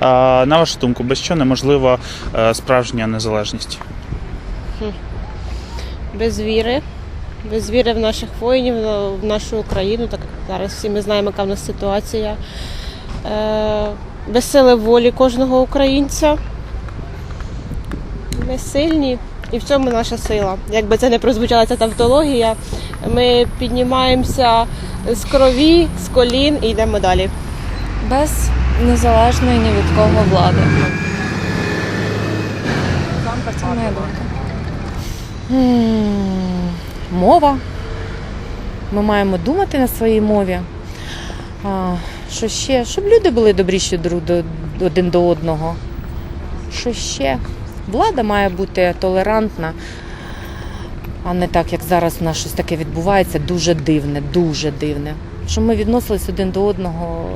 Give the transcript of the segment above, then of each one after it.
А, на вашу думку, без чого неможлива е, справжня незалежність? без віри, без віри в наших воїнів, в нашу Україну, так як зараз всі ми знаємо, яка в нас ситуація. Е, Без сили волі кожного українця. Ми сильні, і в цьому наша сила. Якби це не прозвучала ця тавтологія, ми піднімаємося з крові, з колін і йдемо далі. без незалежної ні від кого влади. Це моя думка. М, Мова. Ми маємо думати на своїй мові. А, що ще? Щоб люди були добріші друг до один до одного. Що ще? Влада має бути толерантна, а не так, як зараз в нас щось таке відбувається, дуже дивне, дуже дивне. Щоб ми відносились один до одного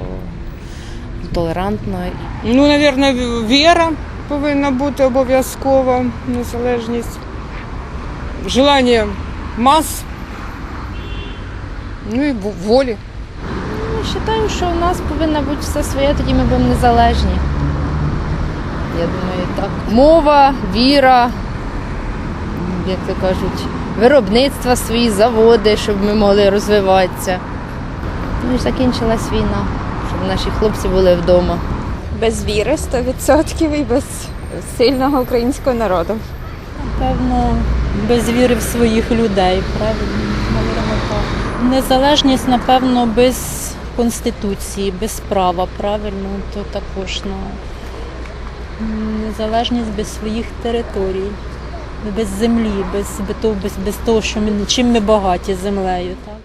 толерантно Ну, напевно, віра повинна бути обов'язкова, незалежність. Желання мас. Ну і волі. Вважаю, що у нас повинно бути все своє, тоді ми будемо незалежні. Я думаю, так. Мова, віра, як то кажуть, виробництва свої заводи, щоб ми могли розвиватися. Ну і закінчилась війна, щоб наші хлопці були вдома. без віри 100% і без сильного українського народу. Певно, без віри в своїх людей, правильно? Так. Незалежність, напевно, без конституції, без права, правильно, то також ну, незалежність без своїх територій, без землі, без, без, без того, що ми, чим ми багаті землею. Так?